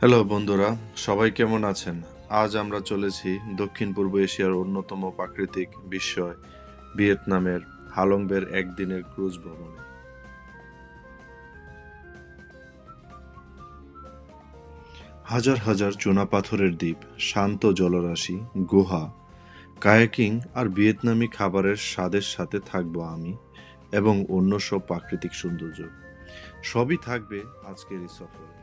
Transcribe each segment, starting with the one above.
Hello বন্ধুরা, সবাই কেমন আছেন? আজ আমরা চলেছি দক্ষিণ পূর্ব এশিয়ার অন্যতম প্রাকৃতিক বিস্ময়, ভিয়েতনামের হালংবের একদিনের ক্রুজ ভ্রমণে। হাজার হাজার চুনাপাথরের দ্বীপ, শান্ত জলরাশি, গুহা, কায়াকিং আর ভিয়েতনামি খাবারের স্বাদের সাথে থাকব আমি এবং অন্য সব প্রাকৃতিক সৌন্দর্য। সবই থাকবে আজকের এই সফরে।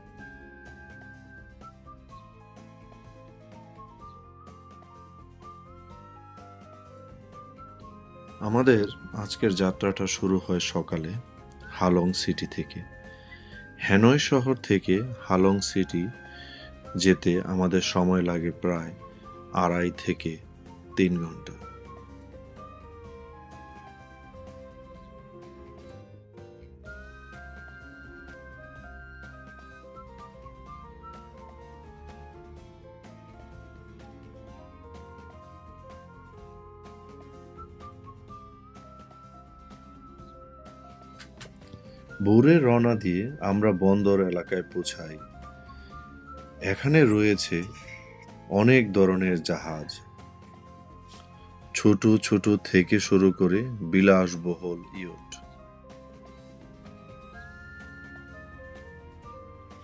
আমাদের আজকের যাত্রাটা শুরু হয় সকালে হালং সিটি থেকে। হ্যানয় শহর থেকে হালং সিটি যেতে আমাদের সময় লাগে প্রায় আড়াই থেকে তিন ঘণ্টা। ভোরে রওনা দিয়ে আমরা বন্দর এলাকায় পৌঁছাই। এখানে রয়েছে অনেক ধরনের জাহাজ। ছোট ছোট থেকে শুরু করে বিলাসবহুল ইয়ট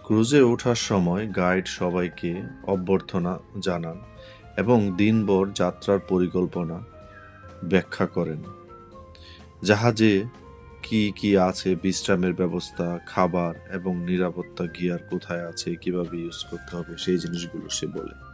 ক্রুজে ওঠার সময় গাইড সবাইকে অভ্যর্থনা জানান এবং দিনভর যাত্রার পরিকল্পনা ব্যাখ্যা করেন। জাহাজে কি কি আছে বিশ্রামের ব্যবস্থা, খাবার এবং নিরাপত্তা গিয়ার কোথায় আছে, কীভাবে ইউজ করতে হবে, সেই জিনিসগুলো সে বলে।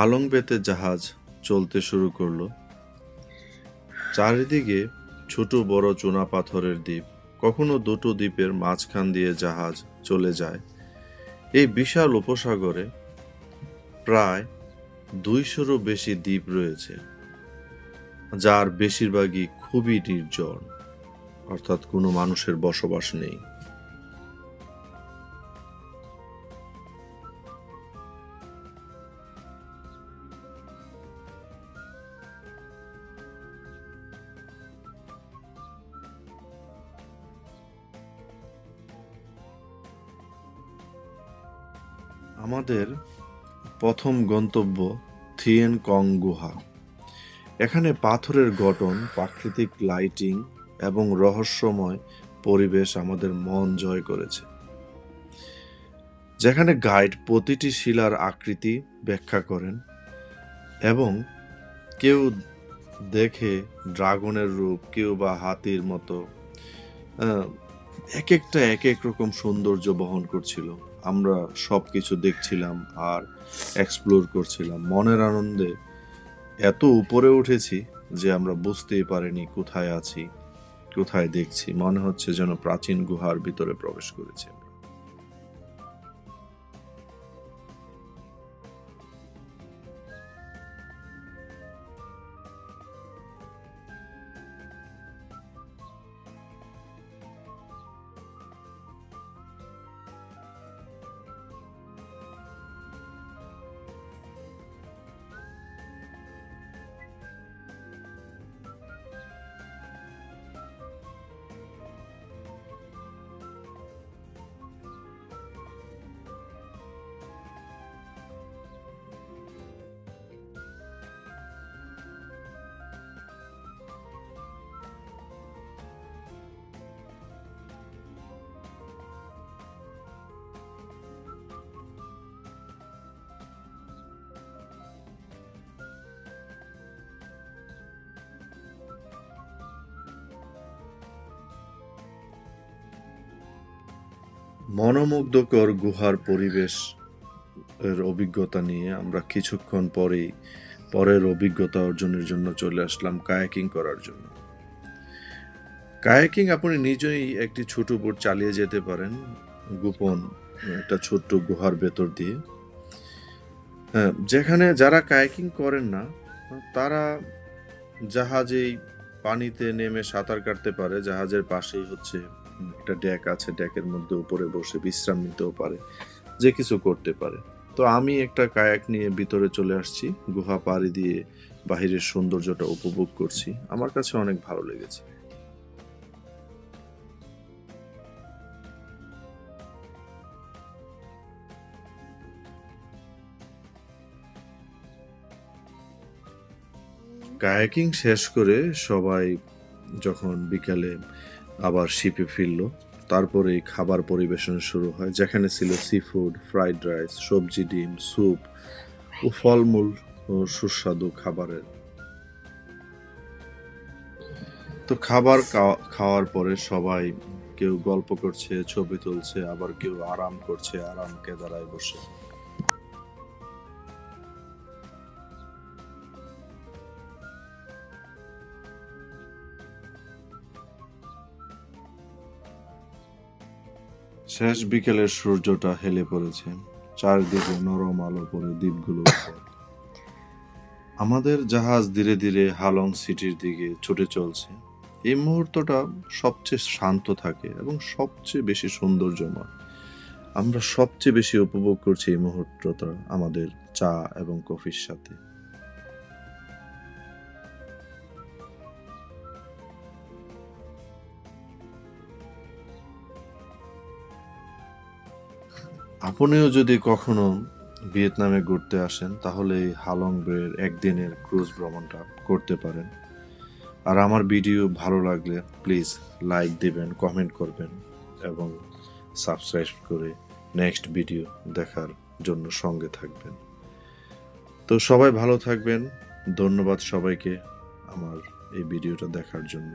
হালং বেতে জাহাজ চলতে শুরু করল। চারিদিকে ছোট বড় চুনা পাথরের দ্বীপ, কখনো দুটো দ্বীপের মাঝখান দিয়ে জাহাজ চলে যায়। এই বিশাল উপসাগরে প্রায় দুইশোরও বেশি দ্বীপ রয়েছে, যার বেশিরভাগই খুবই নির্জন, অর্থাৎ কোনো মানুষের বসবাস নেই। আমাদের প্রথম গন্তব্য থিয়েন কং গুহা। এখানে পাথরের গঠন, প্রাকৃতিক লাইটিং এবং রহস্যময় পরিবেশ আমাদের মন জয় করেছে। যেখানে গাইড প্রতিটি শিলার আকৃতি ব্যাখ্যা করেন এবং কেউ দেখে ড্রাগনের রূপ, কেউ বা হাতির মতো এক একটা এক এক রকম সৌন্দর্য বহন করছিল। আমরা সব কিছু দেখছিলাম আর এক্সপ্লোর করছিলাম। মনের আনন্দে এত উপরে উঠেছি যে আমরা বুঝতেই পারিনি কোথায় আছি, কোথায় দেখছি। মনে হচ্ছে যেন প্রাচীন গুহার ভিতরে প্রবেশ করেছি। মনোমুগ্ধকর গুহার পরিবেশ এর অভিজ্ঞতা নিয়ে আমরা কিছুক্ষণ পরেই পরের অভিজ্ঞতা অর্জনের জন্য চলে আসলাম কায়াকিং করার জন্য। কায়াকিং আপনি নিজেই একটি ছোট বোট চালিয়ে যেতে পারেন গোপন একটা ছোট্ট গুহার ভেতর দিয়ে। হ্যাঁ, যেখানে যারা কায়াকিং করেন না তারা জাহাজেই পানিতে নেমে সাঁতার কাটতে পারে জাহাজের পাশেই হচ্ছে একটা ড্যাক আছে ড্যাকের মধ্যে উপরে বসে বিশ্রাম নিতেও পারে, যে কিছু করতে পারে। তো আমি একটা কায়াক নিয়ে ভিতরে চলে আসছি, গুহা পাড়ি দিয়ে বাহিরের সৌন্দর্যটা উপভোগ করছি। আমার কাছে অনেক ভালো লেগেছে। কায়াকিং শেষ করে সবাই যখন বিকালে আবার শিপে ফিরল। তারপরে খাবার পরিবেশন শুরু হয়, যেখানে ছিল সি ফুড ফ্রাইড রাইস সবজি, ডিম স্যুপ ও ফলমূল ও সুস্বাদু খাবারের। তো খাবার খাওয়া- খাওয়ার পরে সবাই কেউ গল্প করছে, ছবি তুলছে, আবার কেউ আরাম করছে, আরাম কেদারায় বসে। শেষ বিকেলের সূর্যটা হেলে পড়েছে, চারদিকে নরম আলো পড়ে দ্বীপগুলো আমাদের জাহাজ ধীরে ধীরে হালং সিটির দিকে ছুটে চলছে। এই মুহূর্তটা সবচেয়ে শান্ত থাকে এবং সবচেয়ে বেশি সৌন্দর্যময়। আমরা সবচেয়ে বেশি উপভোগ করছি এই মুহূর্তটা আমাদের চা এবং কফির সাথে। আপনিও যদি কখনো ভিয়েতনামে ঘুরতে আসেন, তাহলে এই হালং বের একদিনের ক্রুজ ভ্রমণটা করতে পারেন। আর আমার ভিডিও ভালো লাগলে প্লিজ লাইক দেবেন, কমেন্ট করবেন এবং সাবস্ক্রাইব করে নেক্সট ভিডিও দেখার জন্য সঙ্গে থাকবেন। তো সবাই ভালো থাকবেন। ধন্যবাদ সবাইকে আমার এই ভিডিওটা দেখার জন্য।